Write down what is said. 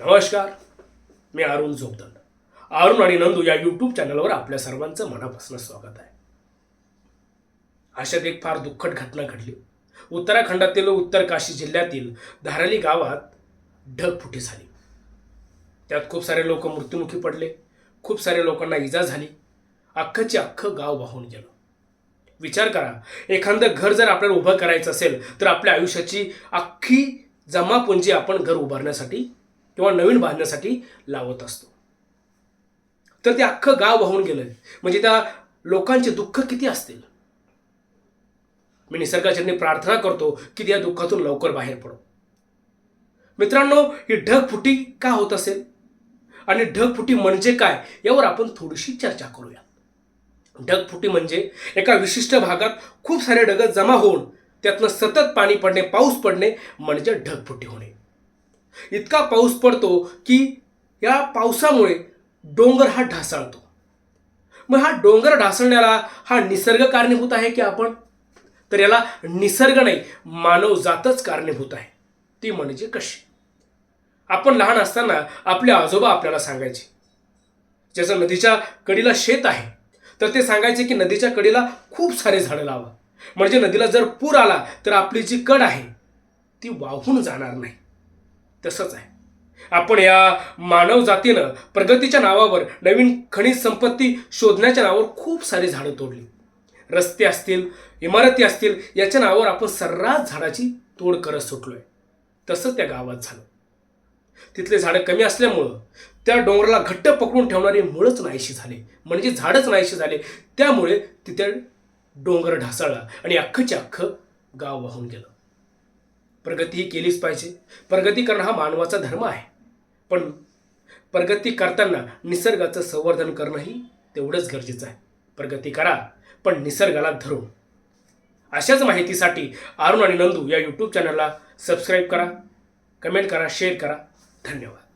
नमस्कार मी अरुण झोपदन अरुण आणि नंदू या यूट्यूब चॅनलवर आपल्या सर्वांचं मनापासून स्वागत आहे. अशात एक फार दुःखद घटना घडली. उत्तराखंडातील उत्तर काशी जिल्ह्यातील धाराली गावात ढगफुटी झाली. त्यात खूप सारे लोक मृत्युमुखी पडले खूप सारे लोकांना इजा झाली अख्खंचे अख्खं गाव वाहून गेलं. विचार करा एखादं घर जर आपल्याला उभं करायचं असेल तर आपल्या आयुष्याची अख्खी जमापुंजी आपण घर उभारण्यासाठी किंवा नवीन बांधण्यासाठी लावत असतो. तर ते अख्खं गाव वाहून गेलं म्हणजे त्या लोकांचे दुःख किती असतील? मी निसर्गाचरणी प्रार्थना करतो की त्या दुःखातून लवकर बाहेर पडो. मित्रांनो ही ढगफुटी का होत असेल? आणि ढगफुटी म्हणजे काय? यावर आपण थोडीशी चर्चा करूया. ढगफुटी म्हणजे एका विशिष्ट भागात खूप सारे ढग जमा होऊन त्यातनं सतत पाणी पडणे पाऊस पडणे म्हणजे ढगफुटी होणे. इतका पाऊस पडतो की या पावसामुळे डोंगर हा ढासळतो. मग हा डोंगर ढासळण्याला हा निसर्ग कारणीभूत आहे की आपण? तर याला निसर्ग नाही मानव जातच कारणीभूत आहे. ती म्हणजे कशी? आपण लहान असताना आपले आजोबा आपल्याला सांगायचे. ज्याचं नदीच्या कडीला शेत आहे तर ते सांगायचे की नदीच्या कडीला खूप सारे झाडं लावा. म्हणजे नदीला जर पूर आला तर आपली जी कड आहे ती वाहून जाणार नाही. तसंच आहे. आपण या मानव जातीनं प्रगतीच्या नावावर नवीन खनिज संपत्ती शोधण्याच्या नावावर खूप सारी झाडं तोडली. रस्ते असतील इमारती असतील याच्या नावावर आपण सर्रास झाडाची तोड करत सुटलोय. तसंच त्या गावात झालं. तिथले झाडं कमी असल्यामुळं त्या डोंगराला घट्ट पकडून ठेवणारी मुळच नाहीशी झाले. म्हणजे झाडच नाहीशी झाले. त्यामुळे तिथे डोंगर ढासळला आणि अख्खचे अख्खं गाव वाहून गेलं. प्रगती ही केलीच पाहिजे. प्रगती करणं हा मानवाचा धर्म आहे. पण प्रगती करताना निसर्गाचं संवर्धन करणंही तेवढंच गरजेचं आहे. प्रगती करा पण निसर्गाला धरून अशाच माहितीसाठी अरुण आणि नंदू या यूट्यूब चॅनलला सबस्क्राईब करा कमेंट करा शेअर करा. धन्यवाद.